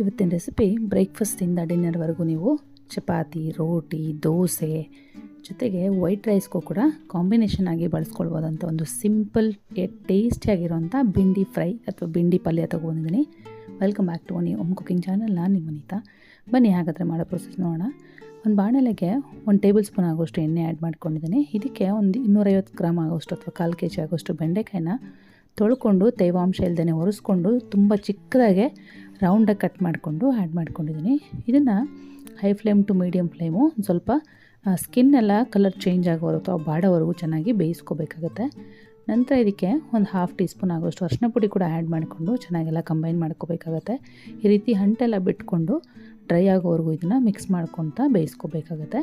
ಇವತ್ತಿನ ರೆಸಿಪಿ ಬ್ರೇಕ್ಫಾಸ್ಟಿಂದ ಡಿನ್ನರ್ವರೆಗೂ ನೀವು ಚಪಾತಿ, ರೋಟಿ, ದೋಸೆ ಜೊತೆಗೆ ವೈಟ್ ರೈಸ್ಗೂ ಕೂಡ ಕಾಂಬಿನೇಷನ್ ಆಗಿ ಬಳಸ್ಕೊಳ್ಬೋದಂಥ ಒಂದು ಸಿಂಪಲ್ ಯೆಟ್ ಟೇಸ್ಟಿಯಾಗಿರೋಂಥ ಬಿಂಡಿ ಫ್ರೈ ಅಥವಾ ಬಿಂಡಿ ಪಲ್ಯ ತೊಗೊಂಡಿದ್ದೀನಿ. ವೆಲ್ಕಮ್ ಬ್ಯಾಕ್ ಟು ಒನಿ ಓಮ್ ಕುಕಿಂಗ್ ಚಾನಲ್ ನಾನು ನಿಮ್ಮ ವನಿತಾ ಬನ್ನಿ ಹಾಗಾದರೆ ಮಾಡೋ ಪ್ರೊಸೆಸ್ ನೋಡೋಣ. ಒಂದು ಬಾಣಲೆಗೆ ಒಂದು ಟೇಬಲ್ ಸ್ಪೂನ್ ಆಗೋಷ್ಟು ಎಣ್ಣೆ ಆ್ಯಡ್ ಮಾಡ್ಕೊಂಡಿದ್ದೀನಿ. ಇದಕ್ಕೆ ಒಂದು ಇನ್ನೂರೈವತ್ತು ಗ್ರಾಮ್ ಆಗೋಷ್ಟು ಅಥವಾ ಕಾಲು ಕೆ ಜಿ ಆಗೋಷ್ಟು ಬೆಂಡೆಕಾಯಿನ ತೊಳ್ಕೊಂಡು ತೇವಾಂಶ ಇಲ್ಲದೇ ಒರೆಸ್ಕೊಂಡು ತುಂಬ ಚಿಕ್ಕದಾಗೆ ರೌಂಡಾಗಿ ಕಟ್ ಮಾಡಿಕೊಂಡು ಆ್ಯಡ್ ಮಾಡ್ಕೊಂಡಿದ್ದೀನಿ. ಇದನ್ನು high flame to medium flame ಸ್ವಲ್ಪ ಸ್ಕಿನ್ ಎಲ್ಲ ಕಲರ್ ಚೇಂಜ್ ಆಗೋವರೆಗೂ ಬಾಡೋವರೆಗೂ ಚೆನ್ನಾಗಿ ಬೇಯಿಸ್ಕೋಬೇಕಾಗತ್ತೆ. ನಂತರ ಇದಕ್ಕೆ ಒಂದು ಹಾಫ್ ಟೀ ಸ್ಪೂನ್ ಆಗೋಷ್ಟು ಅರಿಶಿನ ಪುಡಿ ಕೂಡ ಆ್ಯಡ್ ಮಾಡಿಕೊಂಡು ಚೆನ್ನಾಗೆಲ್ಲ ಕಂಬೈನ್ ಮಾಡ್ಕೋಬೇಕಾಗತ್ತೆ. ಈ ರೀತಿ ಹಂಟೆಲ್ಲ ಬಿಟ್ಕೊಂಡು ಡ್ರೈ ಆಗೋವರೆಗೂ ಇದನ್ನು ಮಿಕ್ಸ್ ಮಾಡ್ಕೊತ ಬೇಯಿಸ್ಕೋಬೇಕಾಗತ್ತೆ.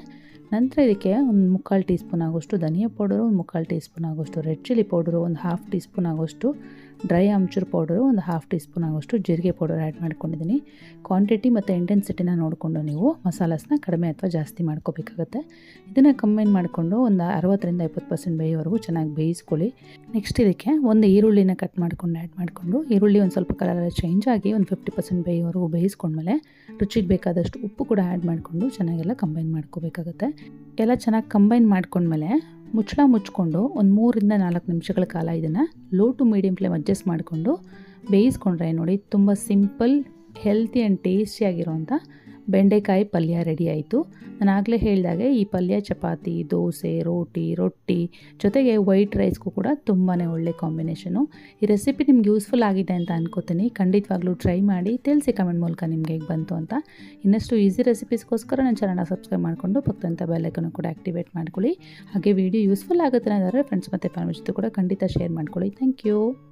ನಂತರ ಇದಕ್ಕೆ ಒಂದು ಮುಕ್ಕಾಲು ಟೀ ಸ್ಪೂನ್ ಆಗೋಷ್ಟು ಧನಿಯಾ ಪೌಡರು ಒಂದು ಮುಕ್ಕಾಲು ಟೀ ಸ್ಪೂನ್ ಆಗೋಷ್ಟು ರೆಡ್ ಚಿಲ್ಲಿ ಪೌಡರು ಒಂದು ಹಾಫ್ ಟೀ ಸ್ಪೂನ್ ಆಗೋಷ್ಟು ಡ್ರೈ ಆಮ್ಚೂರ್ ಪೌಡರು ಒಂದು ಹಾಫ್ ಟೀ ಸ್ಪೂನ್ ಆಗೋಷ್ಟು ಜೀರಿಗೆ ಪೌಡರ್ ಆ್ಯಡ್ ಮಾಡ್ಕೊಂಡಿದ್ದೀನಿ. ಕ್ವಾಂಟಿಟಿ ಮತ್ತು ಇಂಟೆನ್ಸಿಟಿನ ನೋಡಿಕೊಂಡು ನೀವು ಮಸಾಲಸ್ನ ಕಡಿಮೆ ಅಥವಾ ಜಾಸ್ತಿ ಮಾಡ್ಕೋಬೇಕಾಗುತ್ತೆ. ಇದನ್ನು ಕಂಬೈನ್ ಮಾಡಿಕೊಂಡು ಒಂದು ಅರವತ್ತರಿಂದ ಇಪ್ಪತ್ತು ಪರ್ಸೆಂಟ್ ಬೇಯೋವರೆಗೂ ಚೆನ್ನಾಗಿ ಬೇಯಿಸ್ಕೊಳ್ಳಿ. ನೆಕ್ಸ್ಟ್ ಇದಕ್ಕೆ ಒಂದು ಈರುಳ್ಳಿನ ಕಟ್ ಮಾಡ್ಕೊಂಡು ಆ್ಯಡ್ ಮಾಡಿಕೊಂಡು, ಈರುಳ್ಳಿ ಒಂದು ಸ್ವಲ್ಪ ಕಲರ್ ಚೇಂಜ್ ಆಗಿ ಒಂದು ಫಿಫ್ಟಿ ಪರ್ಸೆಂಟ್ ಬೇಯೋವರೆಗೂ ಬೇಯಿಸ್ಕೊಂಡ್ಮೇಲೆ ರುಚಿಗೆ ಬೇಕಾದಷ್ಟು ಉಪ್ಪು ಕೂಡ ಆ್ಯಡ್ ಮಾಡಿಕೊಂಡು ಚೆನ್ನಾಗೆಲ್ಲ ಕಂಬೈನ್ ಮಾಡ್ಕೋಬೇಕಾಗುತ್ತೆ. ಎಲ್ಲ ಚೆನ್ನಾಗಿ ಕಂಬೈನ್ ಮಾಡ್ಕೊಂಡ್ಮೇಲೆ ಮುಚ್ಚಳ ಮುಚ್ಕೊಂಡು ಒಂದು ಮೂರಿಂದ ನಾಲ್ಕು ನಿಮಿಷಗಳ ಕಾಲ ಇದನ್ನು low to medium flame adjust ಮಾಡಿಕೊಂಡು ಬೇಯಿಸ್ಕೊಂಡ್ರೆ ನೋಡಿ ತುಂಬ ಸಿಂಪಲ್ ಹೆಲ್ತಿ ಆ್ಯಂಡ್ ಟೇಸ್ಟಿಯಾಗಿರೋಂಥ ಬೆಂಡೆಕಾಯಿ ಪಲ್ಯ ರೆಡಿ ಆಯಿತು. ನಾನು ಆಗಲೇ ಹೇಳಿದಾಗೆ ಈ ಪಲ್ಯ, ಚಪಾತಿ, ದೋಸೆ, ರೋಟಿ, ರೊಟ್ಟಿ ಜೊತೆಗೆ ವೈಟ್ ರೈಸ್ಗೂ ಕೂಡ ತುಂಬಾ ಒಳ್ಳೆ ಕಾಂಬಿನೇಷನು. ಈ ರೆಸಿಪಿ ನಿಮ್ಗೆ ಯೂಸ್ಫುಲ್ ಆಗಿದೆ ಅಂತ ಅನ್ಕೋತೀನಿ. ಖಂಡಿತವಾಗ್ಲೂ ಟ್ರೈ ಮಾಡಿ, ತಿಳಿಸಿ ಕಮೆಂಟ್ ಮೂಲಕ ನಿಮಗೆ ಹೇಗೆ ಬಂತು ಅಂತ. ಇನ್ನಷ್ಟು ಈಸಿ ರೆಸಿಪೀಸ್ಗೋಸ್ಕರ ನನ್ನ ಚಾನಲ್ನ ಸಬ್ಸ್ಕ್ರೈಬ್ ಮಾಡಿಕೊಂಡು ಪಕ್ಕದಂಥ ಬೆಲ್ಲೈಕನ್ನು ಕೂಡ ಆ್ಯಕ್ಟಿವೇಟ್ ಮಾಡ್ಕೊಳ್ಳಿ. ಹಾಗೆ ವಿಡಿಯೋ ಯೂಸ್ಫುಲ್ ಆಗುತ್ತೆ ಅಂದರೆ ಫ್ರೆಂಡ್ಸ್ ಮತ್ತು ಫ್ಯಾಮಿಲಿ ಜೊತೆ ಕೂಡ ಖಂಡಿತ ಶೇರ್ ಮಾಡ್ಕೊಳ್ಳಿ. Thank you.